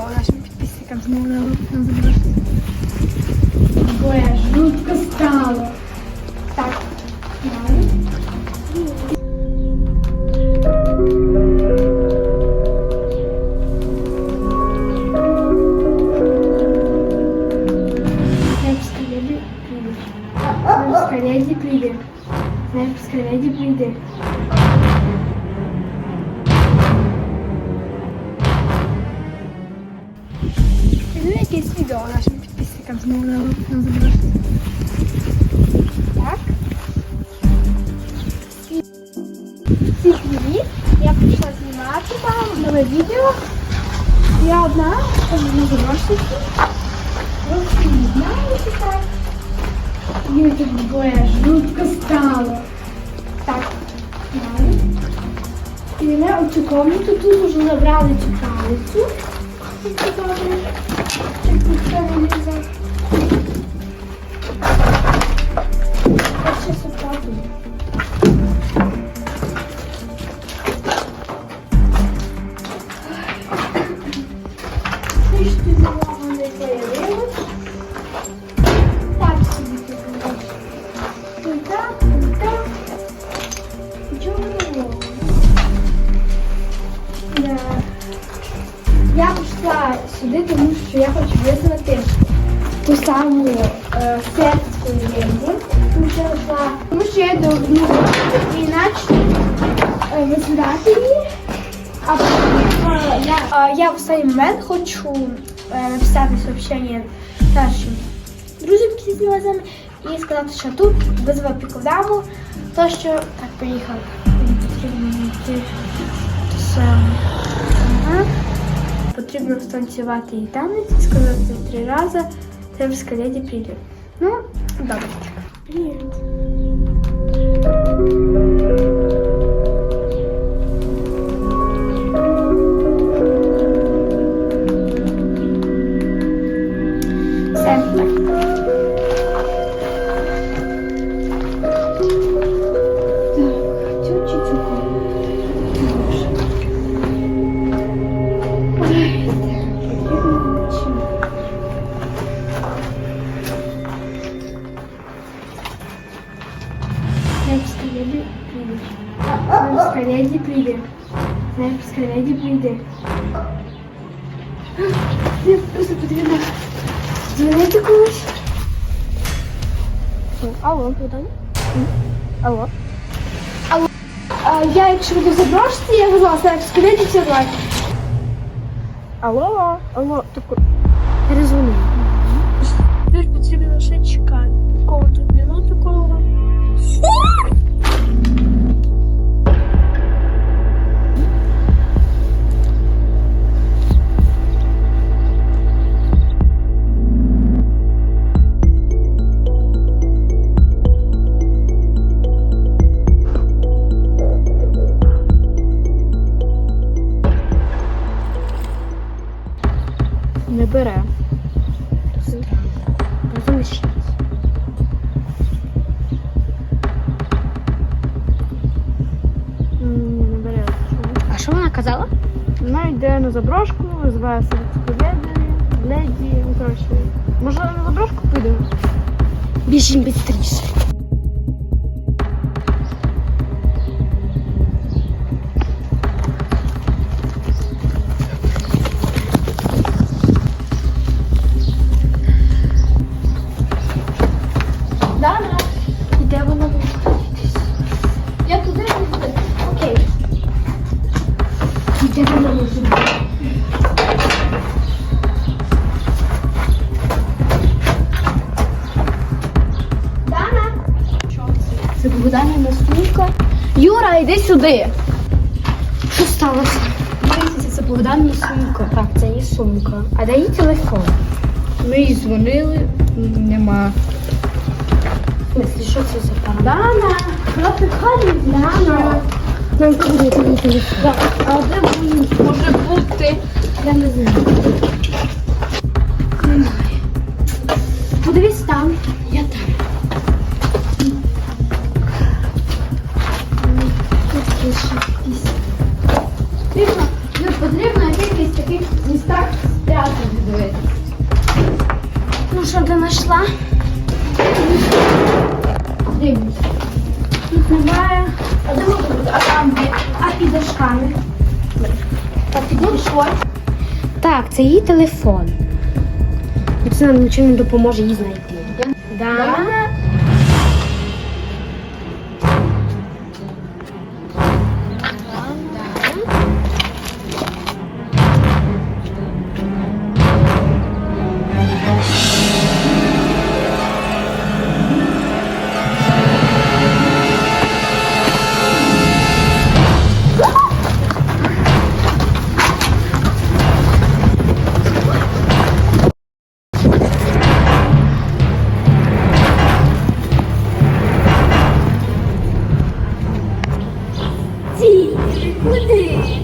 відео нашим підписникам знову на на заброшці. Бо я жутко стало. Так. далі. Сербська леді прийде. Сербська леді прийде. Знову на, заброшці. Так. Всіх привіт. Я прийшла знімати там нове відео. Я одна, на заброшці. Просто не знаю, що так. Мені тут двоє жутко стало. Так. Далі. І мене у цю комнату тут вже забрали цю палицю. Це добре. Так, ніхто не лізе. Я прийшла сюди, тому що я хочу визнати ту саму е, сербську леді. Тому що я давно і іначе е, визнати її. А потім, е, я, е, я в цей момент хочу е, написати сообщення нашим друзям, які з нами, і сказати, що тут визвав пікодаму, то що так поїхав. Потрібно йти. Потрібно станцювати її танець і сказати три рази. Сербська леді прийде. Ну, добре. Привіт. Сербська леді прийде. Сербська леді прийде. Сербська леді прийде. Мені просто потрібно дзвонити комусь. Алло, Богдан? Алло. Алло. А, я, якщо буду заброшці, я визвала сербську леді сьогодні. Алло, алло, таку. Перезвони. Не бере. Розумієш Не бере. А що вона казала? Вона йде на заброшку, називає совєтську леді, леді, ну коротше. Може на заброшку підемо? Біжим швидше. Це сумка. Юра, йди сюди. Що сталося? Дивіться, це Богданівна сумка. Так, це її сумка. А де її телефон? Ми їй дзвонили, нема. В смысле, що це за пара? Дана! Вона приходить, Дана! Нам куди тобі телефон? А де він? Може бути. Я не знаю. Немає. Подивись там. Знайшла. Дивлюсь. Тут немає. А де? А там де? А під дошками? А під дошкою? Так, це її телефон. Це нам нічого не допоможе її знайти. Дана 对不对？